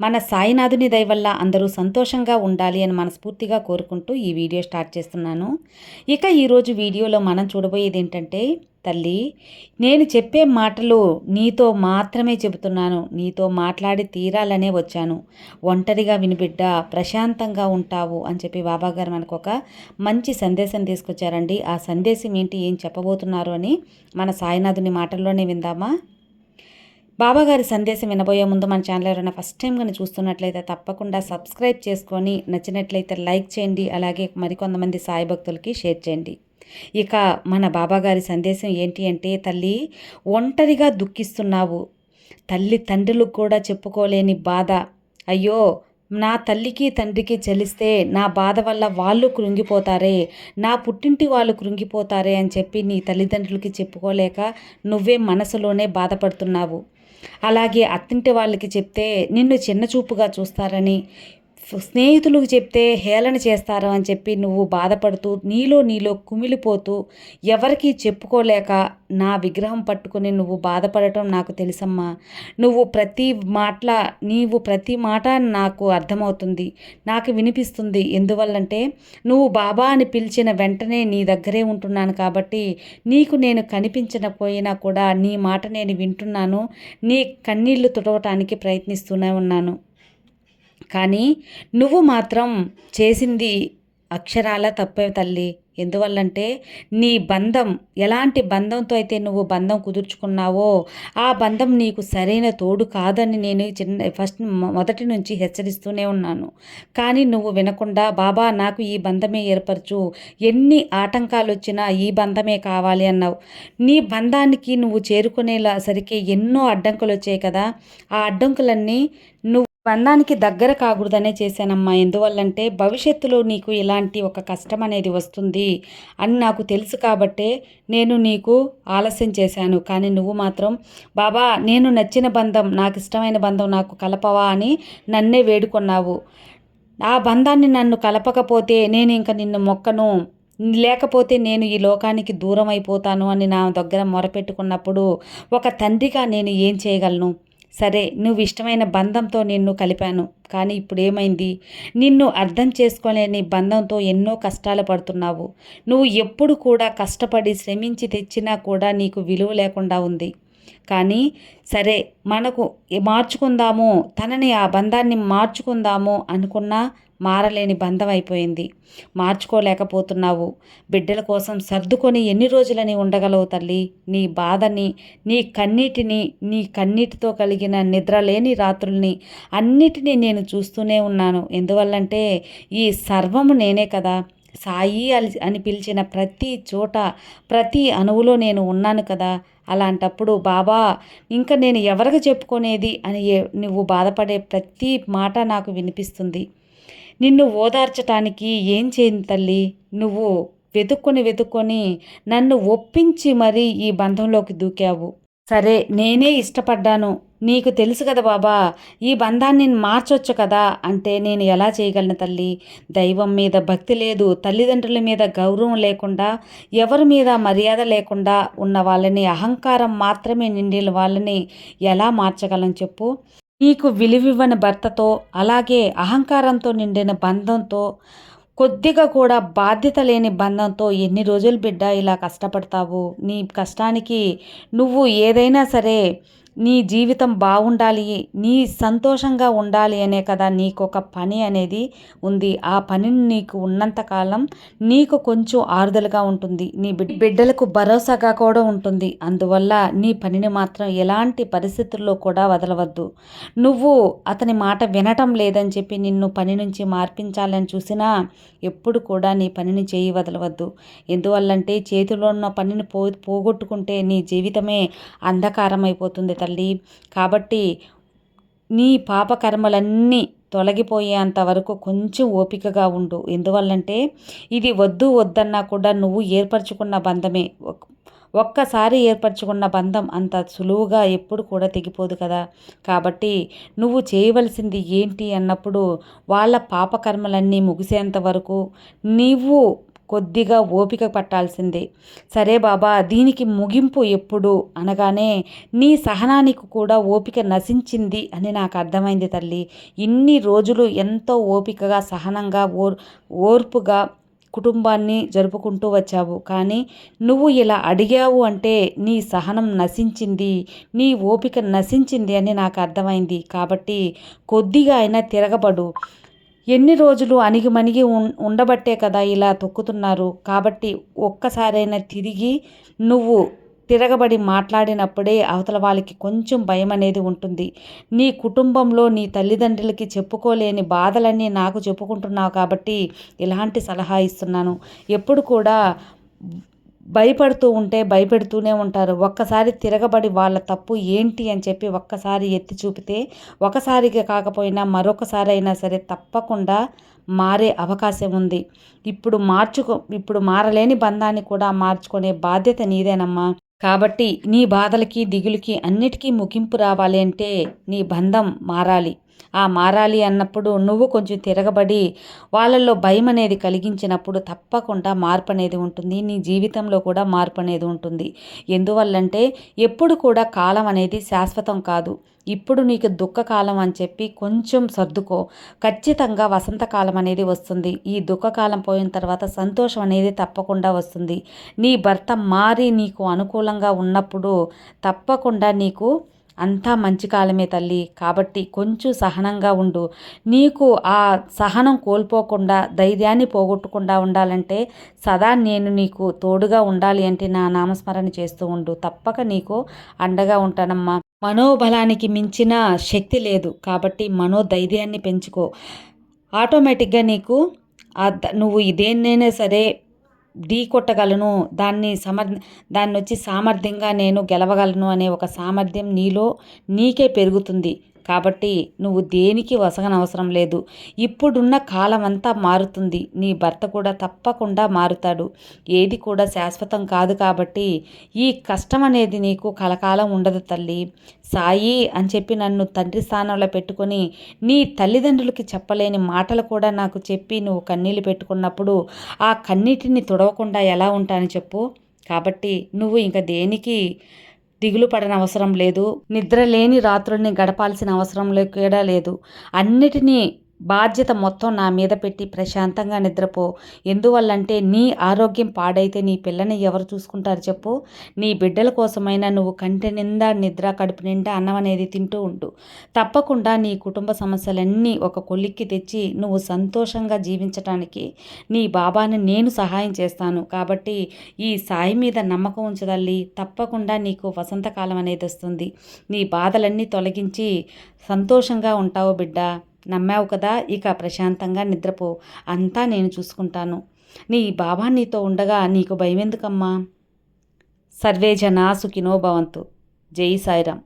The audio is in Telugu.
మన సాయినాథుని దయవల్ల అందరూ సంతోషంగా ఉండాలి అని మనస్ఫూర్తిగా కోరుకుంటూ ఈ వీడియో స్టార్ట్ చేస్తున్నాను. ఇక ఈరోజు వీడియోలో మనం చూడబోయేది ఏంటంటే తల్లి నేను చెప్పే మాటలు నీతో మాత్రమే చెబుతున్నాను. నీతో మాట్లాడి తీరాలనే వచ్చాను. ఒంటరిగా వినిబిడ్డ ప్రశాంతంగా ఉంటావు అని చెప్పి బాబాగారు మనకు ఒక మంచి సందేశం తీసుకొచ్చారండి. ఆ సందేశం ఏంటి ఏం చెప్పబోతున్నారు అని మన సాయినాథుని మాటల్లోనే విందామా? బాబాగారి సందేశం వినబోయే ముందు మన ఛానల్ ఎవరైనా ఫస్ట్ టైం కానీ చూస్తున్నట్లయితే తప్పకుండా సబ్స్క్రైబ్ చేసుకొని నచ్చినట్లయితే లైక్ చేయండి అలాగే మరికొంతమంది సాయి భక్తులకి షేర్ చేయండి. ఇక మన బాబాగారి సందేశం ఏంటి అంటే తల్లి ఒంటరిగా దుఃఖిస్తున్నావు. తల్లి తండ్రులకు కూడా చెప్పుకోలేని బాధ. అయ్యో నా తల్లికి తండ్రికి చెలిస్తే నా బాధ వల్ల వాళ్ళు కృంగిపోతారే నా పుట్టింటి వాళ్ళు కృంగిపోతారే అని చెప్పి నీ తల్లిదండ్రులకి చెప్పుకోలేక నువ్వే మనసులోనే బాధపడుతున్నావు. అలాగే అత్తింటి వాళ్ళకి చెప్తే నిన్ను చిన్న చూపుగా చూస్తారని స్నేహితులకు చెప్తే హేళన చేస్తారు అని చెప్పి నువ్వు బాధపడుతూ నీలో నీలో కుమిలిపోతూ ఎవరికీ చెప్పుకోలేక నా విగ్రహం పట్టుకుని నువ్వు బాధపడటం నాకు తెలుసమ్మా. నువ్వు ప్రతి మాటల నీవు ప్రతి మాట నాకు అర్థమవుతుంది నాకు వినిపిస్తుంది. ఎందువల్లంటే నువ్వు బాబా అని పిలిచిన వెంటనే నీ దగ్గరే ఉంటున్నాను కాబట్టి నీకు నేను కనిపించకపోయినా కూడా నీ మాట నేను వింటున్నాను నీ కన్నీళ్ళు తుడవటానికి ప్రయత్నిస్తూనే ఉన్నాను. కానీ నువ్వు మాత్రం చేసింది అక్షరాల తప్పే తల్లి. ఎందువల్లంటే నీ బంధం ఎలాంటి బంధంతో అయితే నువ్వు బంధం కుదుర్చుకున్నావో ఆ బంధం నీకు సరైన తోడు కాదని నేను చిన్న ఫస్ట్ మొదటి నుంచి హెచ్చరిస్తూనే ఉన్నాను. కానీ నువ్వు వినకుండా బాబా నాకు ఈ బంధమే ఏర్పరచు. ఎన్ని ఆటంకాలు వచ్చినా ఈ బంధమే కావాలి అన్నావు. నీ బంధానికి నువ్వు చేరుకునేలా సరికి ఎన్నో అడ్డంకులు వచ్చాయి కదా. ఆ అడ్డంకులన్నీ నువ్వు బంధానికి దగ్గర కాకూడదనే చేశానమ్మా. ఎందువల్లంటే భవిష్యత్తులో నీకు ఇలాంటి ఒక కష్టం అనేది వస్తుంది అని నాకు తెలుసు కాబట్టే నేను నీకు ఆలస్యం చేశాను. కానీ నువ్వు మాత్రం బాబా నేను నచ్చిన బంధం నాకు ఇష్టమైన బంధం నాకు కలపవా అని నన్నే వేడుకున్నావు. ఆ బంధాన్ని నన్ను కలపకపోతే నేను ఇంకా నిన్ను మొక్కను లేకపోతే నేను ఈ లోకానికి దూరం అయిపోతాను అని నా దగ్గర మొరపెట్టుకున్నప్పుడు ఒక తండ్రిగా నేను ఏం చేయగలను? సరే నువ్వు ఇష్టమైన బంధంతో నిన్ను కలిపాను. కానీ ఇప్పుడు ఏమైంది నిన్ను అర్థం చేసుకోలేని బంధంతో ఎన్నో కష్టాలు పడుతున్నావు. నువ్వు ఎప్పుడు కూడా కష్టపడి శ్రమించి తెచ్చినా కూడా నీకు విలువ లేకుండా ఉంది. కానీ సరే మనకు మార్చుకుందాము తనని ఆ బంధాన్ని మార్చుకుందాము అనుకున్నా మారలేని బంధం అయిపోయింది మార్చుకోలేకపోతున్నావు. బిడ్డల కోసం సర్దుకొని ఎన్ని రోజులని ఉండగలవు తల్లి? నీ బాధని నీ కన్నీటిని నీ కన్నీటితో కలిగిన నిద్రలేని రాత్రుల్ని అన్నిటినీ నేను చూస్తూనే ఉన్నాను. ఎందువల్లంటే ఈ సర్వము నేనే కదా. సాయి అని పిలిచిన ప్రతి చోట ప్రతి అణువులో నేను ఉన్నాను కదా. అలాంటప్పుడు బాబా ఇంకా నేను ఎవరికి చెప్పుకునేది? అని నువ్వు బాధపడే ప్రతి మాట నాకు వినిపిస్తుంది. నిన్ను ఓదార్చటానికి ఏం చేయను తల్లి? నువ్వు వెతుక్కొని వెతుక్కొని నన్ను ఒప్పించి మరీ ఈ బంధంలోకి దూకావు. సరే నేనే ఇష్టపడ్డాను. నీకు తెలుసు కదా బాబా ఈ బంధాన్ని మార్చొచ్చు కదా అంటే నేను ఎలా చేయగలను తల్లి? దైవం మీద భక్తి లేదు తల్లిదండ్రుల మీద గౌరవం లేకుండా ఎవరి మీద మర్యాద లేకుండా ఉన్న వాళ్ళని అహంకారం మాత్రమే నిండిన వాళ్ళని ఎలా మార్చగలను చెప్పు? నీకు విలువివ్వని భర్తతో అలాగే అహంకారంతో నిండిన బంధంతో కొద్దిగా కూడా బాధ్యత లేని బంధంతో ఎన్ని రోజులు బిడ్డ ఇలా కష్టపడతావు? నీ కష్టానికి నువ్వు ఏదైనా సరే నీ జీవితం బాగుండాలి నీ సంతోషంగా ఉండాలి అనే కదా నీకు ఒక పని అనేది ఉంది. ఆ పనిని నీకు ఉన్నంతకాలం నీకు కొంచెం ఆరుదలుగా ఉంటుంది. నీ బిడ్డలకు భరోసాగా కూడా ఉంటుంది. అందువల్ల నీ పనిని మాత్రం ఎలాంటి పరిస్థితుల్లో కూడా వదలవద్దు. నువ్వు అతని మాట వినటం లేదని చెప్పి నిన్ను పని నుంచి మార్పించాలని చూసినా ఎప్పుడు కూడా నీ పనిని చేయి వదలవద్దు. ఎందువల్లంటే చేతిలో ఉన్న పనిని పో పోగొట్టుకుంటే నీ జీవితమే అంధకారం అయిపోతుంది తల్లి. కాబట్టి నీ పాపకర్మలన్నీ తొలగిపోయేంత వరకు కొంచెం ఓపికగా ఉండు. ఎందువల్లంటే ఇది వద్దు వద్దన్నా కూడా నువ్వు ఏర్పరచుకున్న బంధమే. ఒక్కసారి ఏర్పరచుకున్న బంధం అంత సులువుగా ఎప్పుడు కూడా తెగిపోదు కదా. కాబట్టి నువ్వు చేయవలసింది ఏంటి అన్నప్పుడు వాళ్ళ పాపకర్మలన్నీ ముగిసేంత వరకు నీవు కొద్దిగా ఓపిక పట్టాల్సిందే. సరే బాబా దీనికి ముగింపు ఎప్పుడు? అనగానే నీ సహనానికి కూడా ఓపిక నశించింది అని నాకు అర్థమైంది తల్లి. ఇన్ని రోజులు ఎంతో ఓపికగా సహనంగా ఓర్ ఓర్పుగా కుటుంబాన్ని జరుపుకుంటూ వచ్చావు. కానీ నువ్వు ఇలా అడిగావు అంటే నీ సహనం నశించింది నీ ఓపిక నశించింది అని నాకు అర్థమైంది. కాబట్టి కొద్దిగా అయినా తిరగబడు. ఎన్ని రోజులు అణిగిమణిగి ఉండబట్టే కదా ఇలా తొక్కుతున్నారు. కాబట్టి ఒక్కసారైనా తిరిగి నువ్వు తిరగబడి మాట్లాడినప్పుడే అవతల వాళ్ళకి కొంచెం భయం అనేది ఉంటుంది. నీ కుటుంబంలో నీ తల్లిదండ్రులకి చెప్పుకోలేని బాధలన్నీ నాకు చెప్పుకుంటున్నావు కాబట్టి ఇలాంటి సలహా ఇస్తున్నాను. ఎప్పుడు కూడా భయపడుతూ ఉంటే భయపెడుతూనే ఉంటారు. ఒక్కసారి తిరగబడి వాళ్ళ తప్పు ఏంటి అని చెప్పి ఒక్కసారి ఎత్తి చూపితే ఒకసారిగా కాకపోయినా మరొకసారి అయినా సరే తప్పకుండా మారే అవకాశం ఉంది. ఇప్పుడు మార్చుకో ఇప్పుడు మారలేని బంధాన్ని కూడా మార్చుకునే బాధ్యత నీదేనమ్మా. కాబట్టి నీ బాధలకి దిగులకి అన్నిటికీ ముగింపు రావాలి అంటే నీ బంధం మారాలి. ఆ మారాలి అన్నప్పుడు నువ్వు కొంచెం తిరగబడి వాళ్ళల్లో భయం అనేది కలిగించినప్పుడు తప్పకుండా మార్పు అనేది ఉంటుంది. నీ జీవితంలో కూడా మార్పు అనేది ఉంటుంది. ఎందువల్లంటే ఎప్పుడు కూడా కాలం అనేది శాశ్వతం కాదు. ఇప్పుడు నీకు దుఃఖకాలం అని చెప్పి కొంచెం సర్దుకో. ఖచ్చితంగా వసంతకాలం అనేది వస్తుంది. ఈ దుఃఖకాలం పోయిన తర్వాత సంతోషం అనేది తప్పకుండా వస్తుంది. నీ భర్త మారి నీకు అనుకూలంగా ఉన్నప్పుడు తప్పకుండా నీకు అంతా మంచి కాలమే తల్లి. కాబట్టి కొంచెం సహనంగా ఉండు. నీకు ఆ సహనం కోల్పోకుండా ధైర్యాన్ని పోగొట్టకుండా ఉండాలంటే సదా నేను నీకు తోడుగా ఉండాలి అంటే నా నామస్మరణ చేస్తూ ఉండు. తప్పక నీకు అండగా ఉంటానమ్మా. మనోబలానికి మించిన శక్తి లేదు. కాబట్టి మనోధైర్యాన్ని పెంచుకో. ఆటోమేటిక్గా నీకు నువ్వు ఇదేనైనా సరే ఢీ కొట్టగలను దాన్ని సమర్ దాన్ని వచ్చి సామర్థ్యంగా నేను గెలవగలను అనే ఒక సామర్థ్యం నీలో నీకే పెరుగుతుంది. కాబట్టి నువ్వు దేనికి వసగనవసరం లేదు. ఇప్పుడున్న కాలం అంతా మారుతుంది. నీ భర్త కూడా తప్పకుండా మారుతాడు. ఏది కూడా శాశ్వతం కాదు కాబట్టి ఈ కష్టం అనేది నీకు కలకాలం ఉండదు తల్లి. సాయి అని చెప్పి నన్ను తండ్రి స్థానంలో పెట్టుకొని నీ తల్లిదండ్రులకి చెప్పలేని మాటలు కూడా నాకు చెప్పి నువ్వు కన్నీళ్ళు పెట్టుకున్నప్పుడు ఆ కన్నీటిని తుడవకుండా ఎలా ఉంటాను చెప్పు. కాబట్టి నువ్వు ఇంకా దేనికి దిగులు పడనవసరం లేదు. నిద్ర లేని రాత్రుల్ని గడపాల్సిన అవసరం కూడా లేదు. అన్నిటినీ బాధ్యత మొత్తం నా మీద పెట్టి ప్రశాంతంగా నిద్రపో. ఎందువల్లంటే నీ ఆరోగ్యం పాడైతే నీ పిల్లని ఎవరు చూసుకుంటారు చెప్పు. నీ బిడ్డల కోసమైనా నువ్వు కంటి నిండా నిద్ర కడుపు నిండా అన్నం అనేది తింటూ ఉండు. తప్పకుండా నీ కుటుంబ సమస్యలన్నీ ఒక కొలిక్కి తెచ్చి నువ్వు సంతోషంగా జీవించటానికి నీ బాబాని నేను సహాయం చేస్తాను. కాబట్టి ఈ సాయి మీద నమ్మకం ఉంచదల్లి తప్పకుండా నీకు వసంతకాలం అనేది వస్తుంది. నీ బాధలన్నీ తొలగించి సంతోషంగా ఉంటావు బిడ్డ. నమ్మావు కదా ఇక ప్రశాంతంగా నిద్రపో. అంతా నేను చూసుకుంటాను. నీ బాబా నీతో ఉండగా నీకు భయం ఎందుకమ్మా సర్వే జనా సుఖినో భవంతు. జై సాయిరామ్.